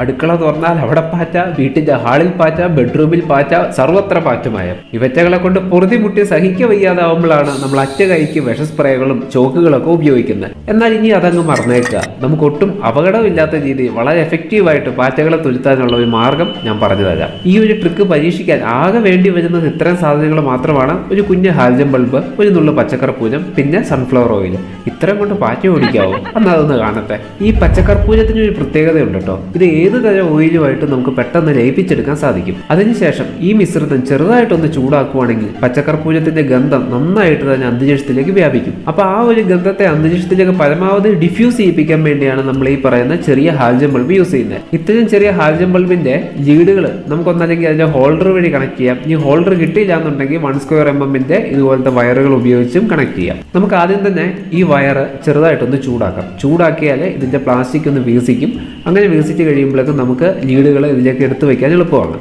അടുക്കള തുറന്നാൽ അവിടെ പാറ്റ വീട്ടിന്റെ ഹാളിൽ പാറ്റ ബെഡ്റൂമിൽ പാറ്റ സർവത്ര പാറ്റുമയം. ഇവറ്റകളെ കൊണ്ട് പൊറുതി മുട്ടി സഹിക്ക വയ്യാതാവുമ്പോഴാണ് നമ്മൾ അറ്റ കൈക്ക് വിഷസ്പ്രേകളും ചോക്കുകളൊക്കെ ഉപയോഗിക്കുന്നത്. എന്നാൽ ഇനി അതങ്ങ് മറന്നേക്കുക നമുക്ക് ഒട്ടും അപകടമില്ലാത്ത രീതി വളരെ എഫക്റ്റീവായിട്ട് പാറ്റകളെ തുരുത്താനുള്ള ഒരു മാർഗം ഞാൻ പറഞ്ഞു തരാം. ഈ ഒരു ട്രിക്ക് പരീക്ഷിക്കാൻ ആകെ വേണ്ടി വരുന്നത് ഇത്തരം സാധനങ്ങൾ മാത്രമാണ്. ഒരു കുഞ്ഞ് ഹാൽജം ബൾബ് ഒരു നുള്ളു പച്ചക്കർപ്പൂരം പിന്നെ സൺഫ്ലവർ ഓയിൽ ഇത്രയും കൊണ്ട് പാറ്റ ഓടിക്കാവോ? എന്നാൽ അതൊന്ന് കാണട്ടെ. ഈ പച്ചക്കർപ്പൂരത്തിന് ഒരു പ്രത്യേകതയുണ്ട് കേട്ടോ. ഇത് ഏത് തരം ഓയിലുമായിട്ട് നമുക്ക് പെട്ടെന്ന് ലയിപ്പിച്ചെടുക്കാൻ സാധിക്കും. അതിനുശേഷം ഈ മിശ്രിതം ചെറുതായിട്ടൊന്ന് ചൂടാക്കുവാണെങ്കിൽ പച്ചക്കർപ്പൂരത്തിന്റെ ഗന്ധം നന്നായിട്ട് തന്നെ അന്തരീക്ഷത്തിലേക്ക് വ്യാപിക്കും. അപ്പൊ ആ ഒരു ഗന്ധത്തെ അന്തരീക്ഷത്തിലേക്ക് പരമാവധി ഡിഫ്യൂസ് ചെയ്യിപ്പിക്കാൻ വേണ്ടിയാണ് നമ്മൾ ഈ പറയുന്ന ചെറിയ ഹാൽജം ബൾബ് യൂസ് ചെയ്യുന്നത്. ഇത്രയും ചെറിയ ഹാൽജം ബൾബിന്റെ ലീഡുകൾ നമുക്കൊന്നല്ലെങ്കിൽ അതിന്റെ ഹോൾഡർ വഴി കണക്ട് ചെയ്യാം. ഈ ഹോൾഡർ കിട്ടിയില്ല എന്നുണ്ടെങ്കിൽ വൺ സ്ക്വയർ എം എമ്മിന്റെ ഇതുപോലത്തെ വയറുകൾ ഉപയോഗിച്ചും കണക്ട് ചെയ്യാം. നമുക്ക് ആദ്യം തന്നെ ഈ വയർ ചെറുതായിട്ടൊന്ന് ചൂടാക്കാം. ചൂടാക്കിയാൽ ഇതിന്റെ പ്ലാസ്റ്റിക് ഒന്ന് വികസിക്കും അങ്ങനെ വികസിച്ച് കഴിയുമ്പോഴേക്കും നമുക്ക് ലീഡുകൾ ഇതിലേക്ക് എടുത്തു വയ്ക്കാൻ എളുപ്പമാണ്.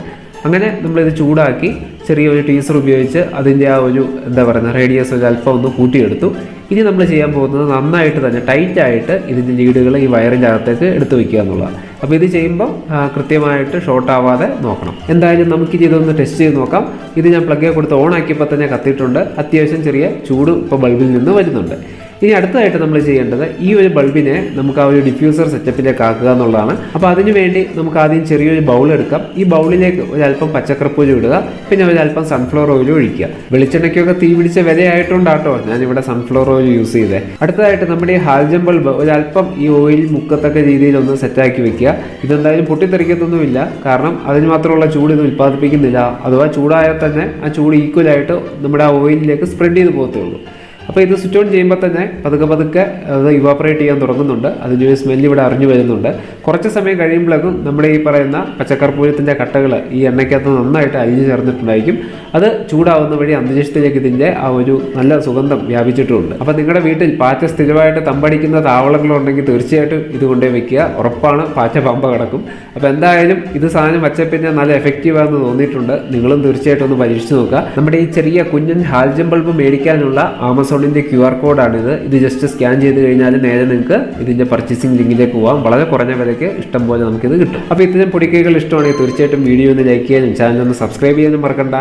അങ്ങനെ നമ്മളിത് ചൂടാക്കി ചെറിയൊരു ടീസർ ഉപയോഗിച്ച് അതിന്റെ ആ ഒരു എന്താ പറയുക റേഡിയസ് ഒരു അല്പം ഒന്ന് കൂട്ടിയെടുത്തു. ഇനി നമ്മൾ ചെയ്യാൻ പോകുന്നത് നന്നായിട്ട് തന്നെ ടൈറ്റ് ആയിട്ട് ഇതിന്റെ ലീഡുകൾ ഈ വയറിന്റെ അകത്തേക്ക് എടുത്തു വെക്കുക എന്നുള്ളതാണ്. അപ്പോൾ ഇത് ചെയ്യുമ്പോൾ കൃത്യമായിട്ട് ഷോർട്ട് ആവാതെ നോക്കണം. എന്തായാലും നമുക്ക് ഇതൊന്ന് ടെസ്റ്റ് ചെയ്ത് നോക്കാം. ഇത് ഞാൻ പ്ലഗ് കൊടുത്ത് ഓൺ ആക്കിയപ്പോൾ തന്നെ കത്തിയിട്ടുണ്ട്. അത്യാവശ്യം ചെറിയ ചൂട് ഇപ്പോൾ ബൾബിൽ നിന്ന് വരുന്നുണ്ട്. ഇനി അടുത്തതായിട്ട് നമ്മൾ ചെയ്യേണ്ടത് ഈ ഒരു ബൾബിനെ നമുക്ക് ആ ഒരു ഡിഫ്യൂസർ സെറ്റപ്പിലേക്ക് ആക്കുക എന്നുള്ളതാണ്. അപ്പോൾ അതിനു വേണ്ടി നമുക്ക് ആദ്യം ചെറിയൊരു ബൗൾ എടുക്കാം. ഈ ബൗളിലേക്ക് ഒരല്പം പച്ചക്കറപ്പൂര് ഇടുക പിന്നെ ഒരല്പം സൺഫ്ലവർ ഓയിൽ ഒഴിക്കുക. വെളിച്ചെണ്ണയ്ക്കൊക്കെ തീ പിടിച്ച വിലയായിട്ടുണ്ടാട്ടോ ഞാനിവിടെ സൺഫ്ലവർ ഓയിൽ യൂസ് ചെയ്തേ. അടുത്തതായിട്ട് നമ്മുടെ ഈ ഹാൽജം ബൾബ് ഒരല്പം ഈ ഓയിൽ മുക്കത്തക്ക രീതിയിൽ ഒന്ന് സെറ്റാക്കി വെക്കുക. ഇതെന്തായാലും പൊട്ടിത്തെറിക്കത്തൊന്നുമില്ല. കാരണം അതിന് മാത്രമുള്ള ചൂട് ഇത് ഉൽപ്പാദിപ്പിക്കുന്നില്ല. അഥവാ ചൂടായാൽ തന്നെ ആ ചൂട് ഈക്വലായിട്ട് നമ്മുടെ ആ ഓയിലിലേക്ക് സ്പ്രെഡ് ചെയ്ത് പോകത്തേ ഉള്ളൂ. അപ്പോൾ ഇത് സ്വിച്ച് ഓൺ ചെയ്യുമ്പോൾ തന്നെ പതുക്കെ പതുക്കെ അത് ഇവാപ്പറേറ്റ് ചെയ്യാൻ തുടങ്ങുന്നുണ്ട്. അതിന്റെ സ്മെല്ല് ഇവിടെ അറിഞ്ഞു വരുന്നുണ്ട്. കുറച്ച് സമയം കഴിയുമ്പോഴേക്കും നമ്മുടെ ഈ പറയുന്ന പച്ചക്കർപ്പൂരത്തിന്റെ കട്ടകൾ ഈ എണ്ണയ്ക്കകത്ത് നന്നായിട്ട് അലിഞ്ഞു ചേർന്നിട്ടുണ്ടായിരിക്കും. അത് ചൂടാവുന്ന വഴി അന്തരീക്ഷത്തിലേക്ക് ഇതിന്റെ ആ ഒരു നല്ല സുഗന്ധം വ്യാപിച്ചിട്ടുമുണ്ട് അപ്പോൾ നിങ്ങളുടെ വീട്ടിൽ പാറ്റ സ്ഥിരമായിട്ട് തമ്പടിക്കുന്ന താവളങ്ങളുണ്ടെങ്കിൽ തീർച്ചയായിട്ടും ഇത് കൊണ്ടുപോയി വെക്കുക. ഉറപ്പാണ് പാറ്റ പമ്പ കിടക്കും. അപ്പോൾ എന്തായാലും ഇത് സാധനം വച്ച പിന്നെ നല്ല എഫക്റ്റീവാണെന്ന് തോന്നിയിട്ടുണ്ട്. നിങ്ങളും തീർച്ചയായിട്ടും ഒന്ന് പരീക്ഷിച്ച് നോക്കുക. നമ്മുടെ ഈ ചെറിയ കുഞ്ഞൻ ഹാൽജം ബൾബ് മേടിക്കാനുള്ള ആമസോണിന്റെ ക്യു ആർ കോഡാണിത്. ഇത് ജസ്റ്റ് സ്കാൻ ചെയ്ത് കഴിഞ്ഞാൽ നേരെ നിങ്ങൾക്ക് ഇതിന്റെ പർച്ചേസിംഗ് ലിങ്കിലേക്ക് പോകാം വളരെ കുറഞ്ഞ വിലയ്ക്ക് ഇഷ്ടം പോലെ നമുക്കിത് കിട്ടും. അപ്പോൾ ഇത്തരം പൊടിക്കൈകൾ ഇഷ്ടമാണെങ്കിൽ തീർച്ചയായിട്ടും വീഡിയോ ഒന്ന് ലൈക്ക് ചെയ്യാനും ചാനൽ ഒന്ന് സബ്സ്ക്രൈബ് ചെയ്യാനും മറക്കണ്ട.